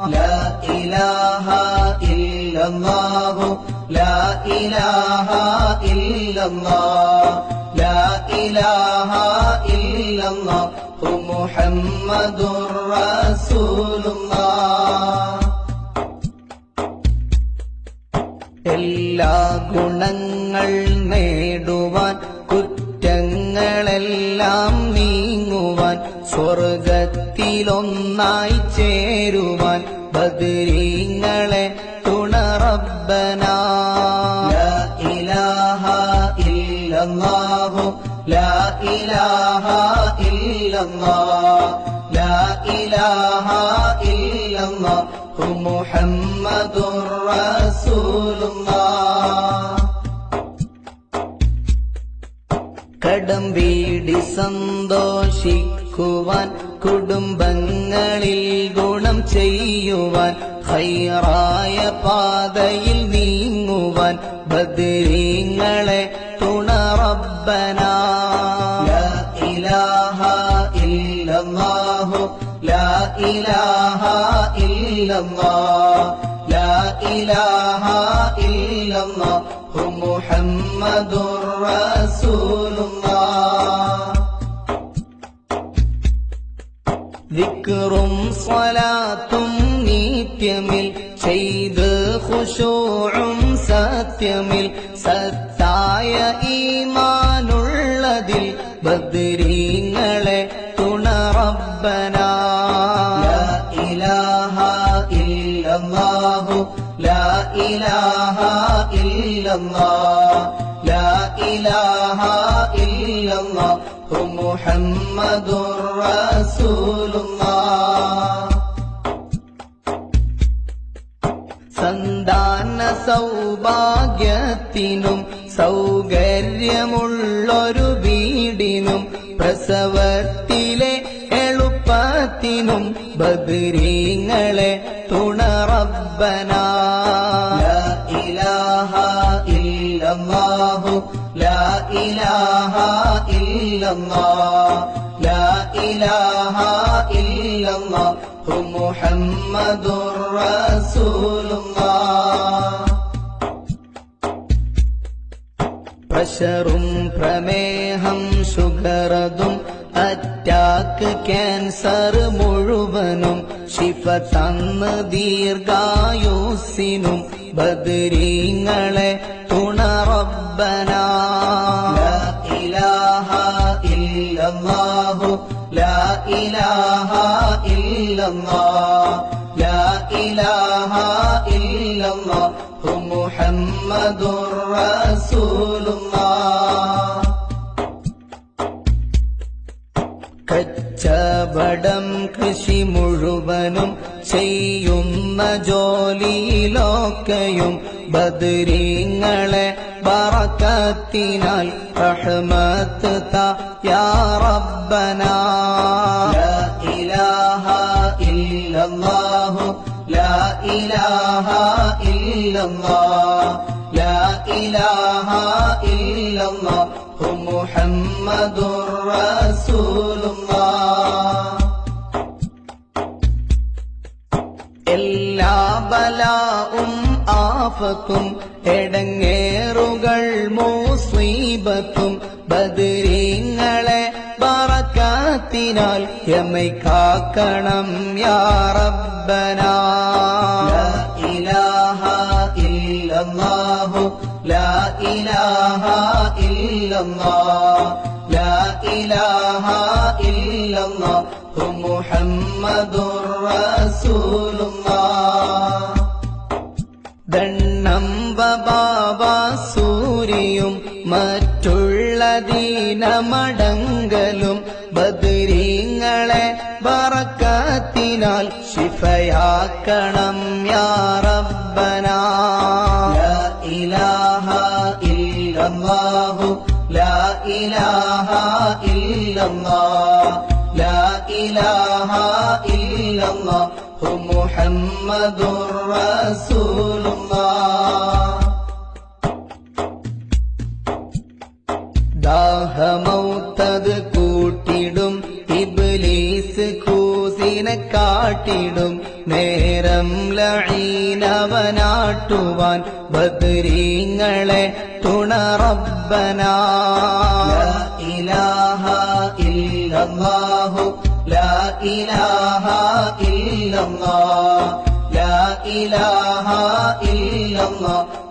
لا إله إلا الله لا إله إلا الله لا إله إلا الله محمد رسول الله എല്ലാ ഗുണങ്ങൾ നേടുവാൻ കുറ്റങ്ങളെല്ലാം നീങ്ങുവാൻ സ്വർഗത്തിലൊന്നായി ചേരുവാൻ ബദരീങ്ങളെ തുണറബന ഇലാഹ ഇല്ലല്ലാഹു ലാ ഇലാഹ ഇല്ലല്ലാഹ് ലാ ഇലാഹ കടം വീടി സന്തോഷിക്കുവാൻ കുടുംബങ്ങളിൽ ഗുണം ചെയ്യുവാൻ ഹൈറായ പാതയിൽ നീങ്ങുവാൻ ബദരീങ്ങളെ തുണറബ്ബന. ഇലാഹ ഇല്ലല്ലാഹു ലാ ഇലാഹ ഇല്ലല്ലാഹ് ലാ ഇലാഹ ഇല്ലല്ലാഹു മുഹമ്മദുർ റസൂലുള്ളാഹ് ദിക്റും സ്വലാത്തും നീത്യമിൽ ചെയ്ത് ഖുശൂഉം സത്യമിൽ സത്തായ ഈമാനുള്ളതിൽ ബദ്രീങ്ങളെ തുണറബ്ബന. ഇലാഹ ഇല്ലല്ലാഹു ലാ ഇലാഹ ഇല്ലല്ലാഹ് ലാ ഇലാഹ ഇല്ലല്ലാഹു മുഹമ്മദുർ الله സന്താന സൗഭാഗ്യത്തിനും സൗകര്യമുള്ളൊരു വീടിനും പ്രസവത്തിലെ എളുപ്പത്തിനും ബദരീങ്ങളെ തുണറബന ഇലാഹ ഇല്ലാഹു ലാ ഇലാഹ മുഹമ്മദുർ റസൂലുള്ളാഹ് പ്രഷറും പ്രമേഹം ഷുഗറതും അറ്റാക്ക് ക്യാൻസർ മുഴുവനും ശിഫ തന്ന് ദീർഘായുസിനും ബദരീങ്ങളെ തുണറബ്ബന ഇല്ലല്ലാഹു ലാ ഇലാഹ ഇല്ലല്ലാഹ് ലാ ഇലാഹ ഇല്ലല്ലാഹു മുഹമ്മദുർ റസൂലുള്ളാഹ്. കച്ചവടം കൃഷി മുഴുവനും ചെയ്യുന്ന ജോലിയിലൊക്കെയും ബദരീങ്ങളെ ബറക്കത്തിനാൽ റഹ്മത്ത് താ യാ റബ്ബന ഇലാഹ ഇല്ലല്ലാഹു ലാ ഇലാഹ ഇല്ലല്ലാഹ് ലാ ഇലാഹ ഇല്ലല്ലാഹു മുഹമ്മദുർ റസൂലുള്ളാഹ് എല്ലാ ബലാവും ആഫത്തും എടങ്ങേറുകൾ മുസീബത്തും ബദരീങ്ങളെ പറക്കാത്തിനാൽ എമ്മൈ കാക്കണം യാ റബ്ബന. ഇലാഹ ലാ ഇലാഹ ഇല്ലല്ലാഹ് ലാ ഇലാഹ ഇല്ലല്ലാഹു മുഹമ്മദുർ സൂര്യയും മറ്റുള്ള ദീനമടങ്കലും ബദരീങ്ങളെ ബറക്കത്തിനാൽ ശിഫയാക്കണം യാ റബ്ബന. ഇലാഹ ഇല്ലല്ലാഹു. ലാ ഇലാഹ ഇല്ലല്ലാഹ് ലാ ഇലാഹ ഇല്ലല്ലാഹു. മുഹമ്മദുർ റസൂലുള്ളാഹ് ദാഹമൗത്തത് കൂട്ടിടും ഇബ്ലീസ് കൂസിനെ കാട്ടിടും. നേരം ലഴീനവനാട്ടുവാൻ ബദരീങ്ങളെ ലാ ഇലാഹ ഇല്ലല്ലാഹു ലാ ഇലാഹ ഇല്ലല്ലാഹ് ലാ ഇലാഹ ഇല്ലല്ലാഹു